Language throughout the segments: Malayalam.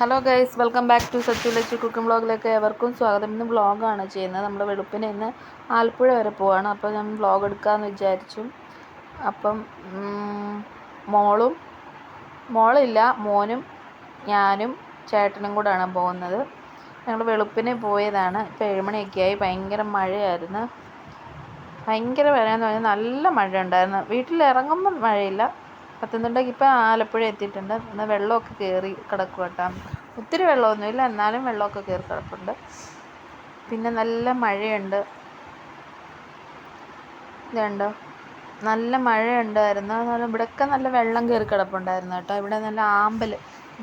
Hello guys welcome back to Sachu Lachu cooking വ്ളോഗിലേക്ക് എവർക്കും സ്വാഗതം. ഇന്ന് വ്ളോഗാണ് ചെയ്യുന്നത്. നമ്മൾ വെളുപ്പിന് ഇന്ന് ആലപ്പുഴ വരെ പോവാണ്. അപ്പോൾ ഞാൻ വ്ളോഗ് എടുക്കാമെന്ന് വിചാരിച്ചു. അപ്പം മോളും മോളില്ല മോനും ഞാനും ചേട്ടനും കൂടാണ് പോകുന്നത്. ഞങ്ങൾ വെളുപ്പിനെ പോയതാണ്. ഇപ്പോൾ ഏഴുമണിയൊക്കെ ആയി ഭയങ്കര മഴയായിരുന്നു. ഭയങ്കര മഴയെന്ന് പറഞ്ഞാൽ നല്ല മഴ ഉണ്ടായിരുന്നു വീട്ടിൽ ഇറങ്ങുമ്പം മഴയില്ല. പത്തനംതിട്ടയ്ക്ക് ഇപ്പം ആലപ്പുഴ എത്തിയിട്ടുണ്ട്. എന്നാൽ വെള്ളമൊക്കെ കയറി കിടക്കും കേട്ടോ. ഒത്തിരി വെള്ളമൊന്നുമില്ല എന്നാലും വെള്ളമൊക്കെ കയറി കിടപ്പുണ്ട്. പിന്നെ നല്ല മഴയുണ്ട്. ഇതുണ്ടോ നല്ല മഴയുണ്ടായിരുന്നു. എന്നാലും ഇവിടെയൊക്കെ നല്ല വെള്ളം കയറി കിടപ്പുണ്ടായിരുന്നു കേട്ടോ. ഇവിടെ നല്ല ആമ്പൽ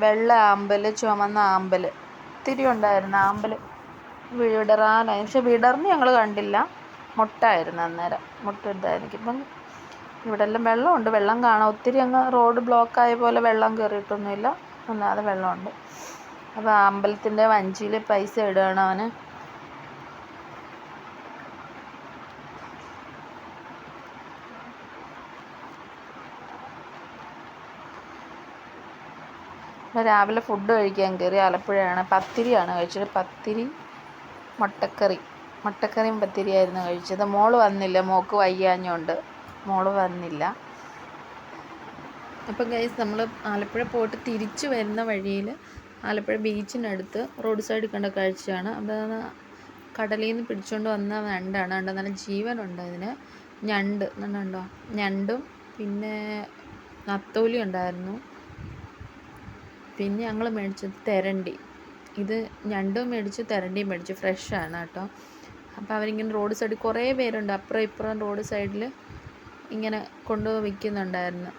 വെള്ള ആമ്പൽ ചുമന്ന ആമ്പൽ ഒത്തിരി ഉണ്ടായിരുന്നു. ആമ്പൽ വിടറാനായി. പക്ഷെ വിടർന്ന് ഞങ്ങൾ കണ്ടില്ല. മുട്ടായിരുന്നു അന്നേരം. മുട്ട ഇതായിരിക്കും. ഇപ്പം ഇവിടെ എല്ലാം വെള്ളമുണ്ട്. വെള്ളം കാണാം. ഒത്തിരി അങ്ങ് റോഡ് ബ്ലോക്ക് ബ്ലോക്കായ പോലെ വെള്ളം കയറിയിട്ടൊന്നുമില്ല അല്ലാതെ വെള്ളമുണ്ട്. അപ്പോൾ അമ്പലത്തിന്റെ വഞ്ചിയിൽ പൈസ ഇടുകയാണ് അവന്. രാവിലെ ഫുഡ് കഴിക്കാൻ കയറി ആലപ്പുഴയാണ്. പത്തിരിയാണ് കഴിച്ചത്. പത്തിരി മുട്ടക്കറി. മുട്ടക്കറിയും പത്തിരിയായിരുന്നു കഴിച്ചത്. മോൾ വന്നില്ല. മോൾക്ക് വയ്യാഞ്ഞുണ്ട്. മോൾ വന്നില്ല. അപ്പം ഗൈസ് നമ്മൾ ആലപ്പുഴ പോയിട്ട് തിരിച്ചു വരുന്ന വഴിയിൽ ആലപ്പുഴ ബീച്ചിനടുത്ത് റോഡ് സൈഡിൽ കണ്ട കാഴ്ചയാണ്. അത് കടലിൽ നിന്ന് പിടിച്ചുകൊണ്ട് വന്ന ഞണ്ടാണ് കണ്ടോ? നല്ല ജീവനുണ്ട് അതിന്. ഞണ്ട്. എന്നുണ്ടോ ഞണ്ടും പിന്നെ നത്തോലി ഉണ്ടായിരുന്നു. പിന്നെ ഞങ്ങൾ മേടിച്ചത് തെരണ്ടി. ഇത് ഞണ്ടും മേടിച്ചു തെരണ്ടിയും മേടിച്ചു. ഫ്രഷാണ് കേട്ടോ. അപ്പോൾ അവരിങ്ങനെ റോഡ് സൈഡിൽ കുറേ പേരുണ്ട്. അപ്പുറം ഇപ്പുറം റോഡ് സൈഡിൽ ഇങ്ങനെ കൊണ്ടു വിൽക്കുന്നുണ്ടായിരുന്നു.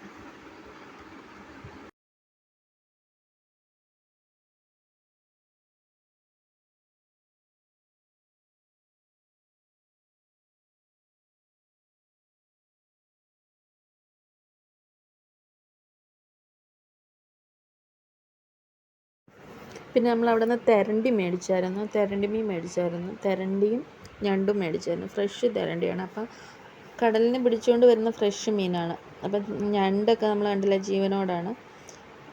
പിന്നെ നമ്മൾ അവിടെ നിന്ന് തെരണ്ടി മേടിച്ചായിരുന്നു. തെരണ്ടി മീൻ മേടിച്ചായിരുന്നു. തെരണ്ടിയും ഞണ്ടും മേടിച്ചായിരുന്നു. ഫ്രഷ് തെരണ്ടിയാണ്. അപ്പം കടലിൽ നിന്ന് പിടിച്ചുകൊണ്ട് വരുന്ന ഫ്രഷ് മീനാണ്. അപ്പം ഞണ്ടൊക്കെ നമ്മൾ കണ്ടില്ല ജീവനോടാണ്.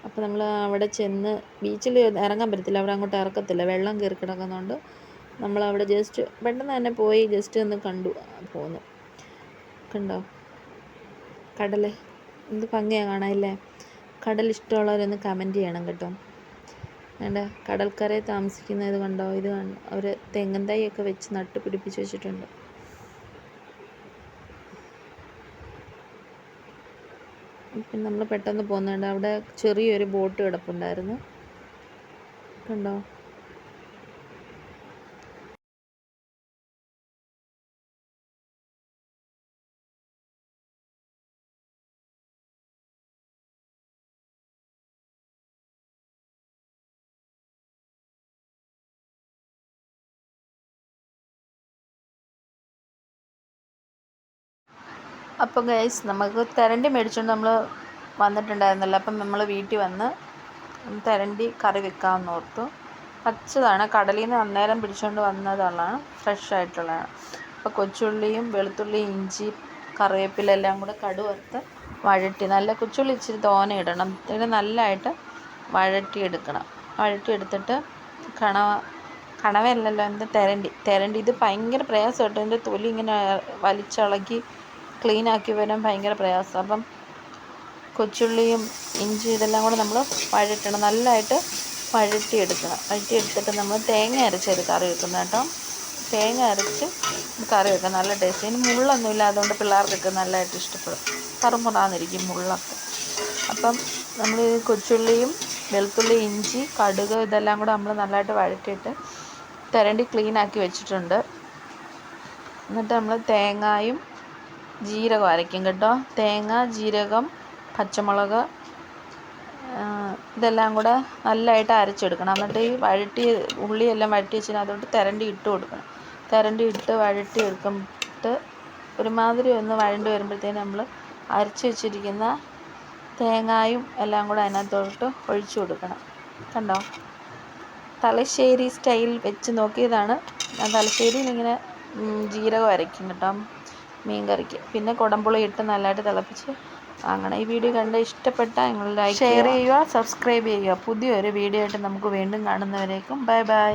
അപ്പോൾ നമ്മൾ അവിടെ ചെന്ന് ബീച്ചിൽ ഇറങ്ങാൻ പറ്റത്തില്ല. അവിടെ അങ്ങോട്ട് ഇറക്കത്തില്ല. വെള്ളം കയറി കിടക്കുന്നതുകൊണ്ട് നമ്മൾ അവിടെ ജസ്റ്റ് പെട്ടെന്ന് തന്നെ പോയി ജസ്റ്റ് ഒന്ന് കണ്ടു പോന്നു. കണ്ടോ? കടൽ എന്ത് ഭംഗിയാണ് കാണാനില്ലേ കടൽ ഇഷ്ടമുള്ളവരൊന്ന് കമന്റ് ചെയ്യണം കേട്ടോ. വേണ്ട കടൽക്കരയിൽ താമസിക്കുന്നത് കണ്ടോ? ഇത് അവർ തെങ്ങൻ തൈയൊക്കെ വെച്ച് നട്ട് പിടിപ്പിച്ച് വെച്ചിട്ടുണ്ട്. പിന്നെ നമ്മൾ പെട്ടെന്ന് പോകുന്നുണ്ട് അവിടെ ചെറിയൊരു ബോട്ട് കിടപ്പുണ്ടായിരുന്നു. കണ്ടോ? അപ്പം ഗൈസ് നമുക്ക് തിരണ്ടി മേടിച്ചുകൊണ്ട് നമ്മൾ വന്നിട്ടുണ്ടായിരുന്നല്ലോ. അപ്പം നമ്മൾ വീട്ടിൽ വന്ന് തിരണ്ടി കറി വെക്കാമെന്ന് ഓർത്തു. പച്ചതാണ്. കടലിൽ നിന്ന് അന്നേരം പിടിച്ചുകൊണ്ട് വന്നതാണ് ഫ്രഷ് ആയിട്ടുള്ളതാണ്. അപ്പോൾ കൊച്ചുള്ളിയും വെളുത്തുള്ളിയും ഇഞ്ചി കറിവേപ്പില എല്ലാം കൂടെ കടുവത്ത് വഴറ്റി നല്ല കൊച്ചുള്ളി ഇച്ചിരി തോന ഇടണം. ഇതിന് നല്ലതായിട്ട് വഴറ്റി എടുത്തിട്ട് കണവ കണവയല്ലല്ലോ എന്താ തിരണ്ടി. തിരണ്ടി. ഇത് ഭയങ്കര പ്രയാസമായിട്ട് ഇതിന്റെ തൊലി ഇങ്ങനെ വലിച്ചിളക്കി ക്ലീൻ ആക്കി വരാൻ ഭയങ്കര പ്രയാസം. അപ്പം കൊച്ചുള്ളിയും ഇഞ്ചി ഇതെല്ലാം കൂടെ നമ്മൾ വഴറ്റണം. നല്ലതായിട്ട് വഴറ്റിയെടുക്കണം. വഴറ്റിയെടുത്തിട്ട് നമ്മൾ തേങ്ങ അരച്ചത് കറി വെക്കുന്നത് കേട്ടോ. തേങ്ങ അരച്ച് കറി വെക്കാം. നല്ല ടേസ്റ്റ് ഇനി മുള്ളൊന്നും ഇല്ലാതെ അതുകൊണ്ട് പിള്ളേർക്കൊക്കെ നല്ലതായിട്ട് ഇഷ്ടപ്പെടും. കറുമുറാന്നിരിക്കും മുള്ളൊക്കെ. അപ്പം നമ്മൾ കൊച്ചുള്ളിയും വെളുത്തുള്ളി ഇഞ്ചി കടുക് ഇതെല്ലാം കൂടെ നമ്മൾ നല്ലതായിട്ട് വഴറ്റിയിട്ട് തരണ്ടി ക്ലീൻ ആക്കി വെച്ചിട്ടുണ്ട്. എന്നിട്ട് നമ്മൾ തേങ്ങായും ജീരകം അരയ്ക്കും കേട്ടോ. തേങ്ങ ജീരകം പച്ചമുളക് ഇതെല്ലാം കൂടെ നല്ലതായിട്ട് അരച്ചെടുക്കണം. എന്നിട്ട് ഈ വഴറ്റി ഉള്ളിയെല്ലാം വഴറ്റി വെച്ചാൽ അതുകൊണ്ട് തിരണ്ടി ഇട്ട് കൊടുക്കണം. തിരണ്ടി ഇട്ട് വഴറ്റി എടുക്കുമ്പോൾ ഒരുമാതിരി ഒന്ന് വഴണ്ട് വരുമ്പോഴത്തേന് നമ്മൾ അരച്ച് വെച്ചിരിക്കുന്ന തേങ്ങായും എല്ലാം കൂടെ അതിനകത്തോട്ട് ഒഴിച്ചു കൊടുക്കണം. കണ്ടോ? തലശ്ശേരി സ്റ്റൈൽ വെച്ച് നോക്കിയതാണ്. ഞാൻ തലശ്ശേരിയിൽ ഇങ്ങനെ ജീരകം അരയ്ക്കും കേട്ടോ. മീൻ കറിക്ക്. പിന്നെ കുടംപുളി ഇട്ട് നല്ലതായിട്ട് തിളപ്പിച്ച് അങ്ങനെ ഈ വീഡിയോ കണ്ട് ഇഷ്ടപ്പെട്ടാൽ നിങ്ങൾ ലൈക്ക് ഷെയർ ചെയ്യുക. സബ്സ്ക്രൈബ് ചെയ്യുക. പുതിയൊരു വീഡിയോ ആയിട്ട് നമുക്ക് വീണ്ടും കാണുന്നവരേക്കും. Bye bye